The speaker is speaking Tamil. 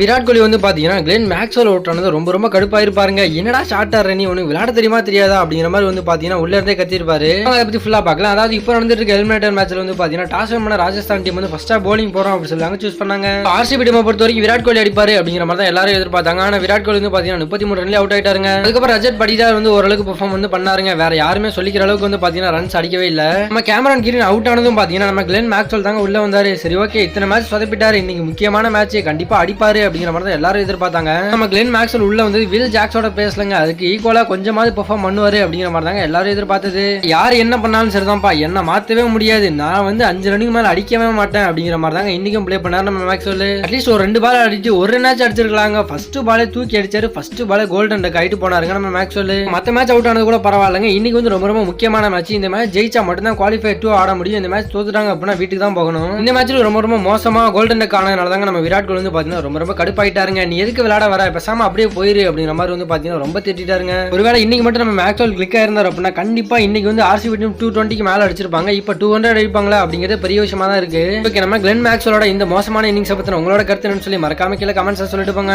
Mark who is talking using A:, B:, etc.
A: விராட் கோலி வந்து பார்த்தீங்கன்னா கிளென் மேக்ஸ்வெல் அவுட் ஆனது ரொம்ப ரொம்ப கடுப்பாயிருப்பாருங்க என்னடா ஷார்ட் ஆடுற நீ? உனக்கு விளையாட தெரியுமா தெரியாதா? அப்படிங்கிற மாதிரி வந்து பார்த்தீங்கன்னா உள்ள இருந்தே கத்திருப்பாரு. அதை பற்றி ஃபுல்லாக பார்க்கலாம் அதாவது இப்போ நடந்துட்டு இருக்க எலிமினேட்டர் மேட்ச்சில் வந்து பார்த்தீங்கன்னா டாஸ் பண்ண ராஜஸ்தான் டீம் வந்து ஃபஸ்ட்டாக போலிங் போகிறோம் அப்படின்னு சொல்லுவாங்க சூஸ் பண்ணாங்க. ஆர்சிபி டீமை பொறுத்த வரைக்கும் விராட் கோலி அடிப்பாரு அப்படிங்கிற மாதிரி தான் எல்லாரும் எதிர்பார்த்தாங்க. ஆனால் விராட் கோலி வந்து பார்த்தீங்கன்னா முப்பத்தி மூணு ரன்லேயே அவுட் ஆயிட்டாருங்க. அதுக்கப்புறம் ரஜத் படிதார் வந்து ஓரளவுக்கு பெர்ஃபார்ம் வந்து பண்ணாருங்க. வேற யாருமே சொல்லிக்கிற அளவுக்கு வந்து பார்த்தீங்கன்னா ரன்ஸ் அடிக்கவே இல்லை. நம்ம கேமரான் கிரீன் அவுட் ஆனதும் பார்த்தீங்கன்னா நம்ம கிளென் மேக்ஸ்வெல் தாங்க உள்ள வந்தாரு. சரி ஓகே இத்தனை மேட்ச் சொதப்பிட்டாரு. இன்னைக்கு முக்கியமான மேட்ச் கண்டிப்பாக அடிப்பாரு அப்படிங்கிற மாதிரி தான் எல்லாரும் எதிர்பார்த்தாங்க. நம்ம கிளென் மேக்ஸ்வெல் உள்ள வந்து வில் ஜாக்ஸோட பேசலங்க. அதுக்கு ஈக்குவலா கொஞ்சமாவது பெர்ஃபார்ம் பண்ணுவாரு அப்படிங்கிற மாதிரி தாங்க எல்லாரும் எதிர்பார்த்தது. யார் என்ன பண்ணாலும் சரிதான்ப்பா. என்ன மாத்தவே முடியாது. நான் வந்து அஞ்சு ரன்னுக்கு மேல அடிக்கவே மாட்டேன் அப்படிங்கிற மாதிரி தாங்க இன்னைக்கும் ப்ளே பண்ணாரு நம்ம மேக்ஸ்வெல் அட்லீஸ்ட் ஒரு ரெண்டு பால் அடிச்சு ஒரு மேட்ச் அடிச்சிருக்கலாங்க. ஃபர்ஸ்ட் பாலே தூக்கி அடிச்சாரு. ஃபர்ஸ்ட் பாலே கோல்டன் டக் ஆயிட்டு போனாருங்க நம்ம மேக்ஸ்வெல் மத்த மேட்ச் அவுட் ஆனது கூட பரவாயில்லைங்க. இன்னைக்கு வந்து ரொம்ப ரொம்ப முக்கியமான மேட்ச் இந்த மேட்ச் ஜெயிச்சா மட்டும் தான் குவாலிஃபை டூ ஆட முடியும். இந்த மேட்ச் தோத்துட்டாங்க அப்படின்னா வீட்டுக்கு தான் போகணும். இந்த மேட்ச்சில் ரொம்ப ரொம்ப மோசமா கோல்டன் டக் ஆனதுனால தாங்க நம்ம விராட் கோலி வந்து பாத்தீங்கன்னா ரொம்ப ரொம்ப கடுப்பாயிட்டாருங்க. நீ எதுக்கு விளையாட வர? பேசாம அப்படியே போயிரு அப்படிங்கிற மாதிரி வந்து பாத்தீங்கன்னா ரொம்ப திட்டாருங்க ஒருவேளை இன்னைக்கு மட்டும் நம்ம மேக்ஸ்வல் கிளிக் ஆயிருந்தார் அப்படின்னா கண்டிப்பா இன்னைக்கு வந்து ஆர்சிபி டீம் டூ டுவெண்ட்டிக்கு மேல அடிச்சிருப்பாங்க. இப்போ டூ ஹண்ட்ரட் அடிப்பாங்களா அப்படிங்கிறது பெரிய விஷயமா தான் இருக்கு. ஓகே நம்ம கிளென் மேக்ஸ்வலோட இந்த மோசமான இன்னிங்ஸ் பத்தின உங்களோட கருத்து சொல்லி மறக்காம கீழே கமெண்ட்ஸ் சொல்லிட்டு போங்க.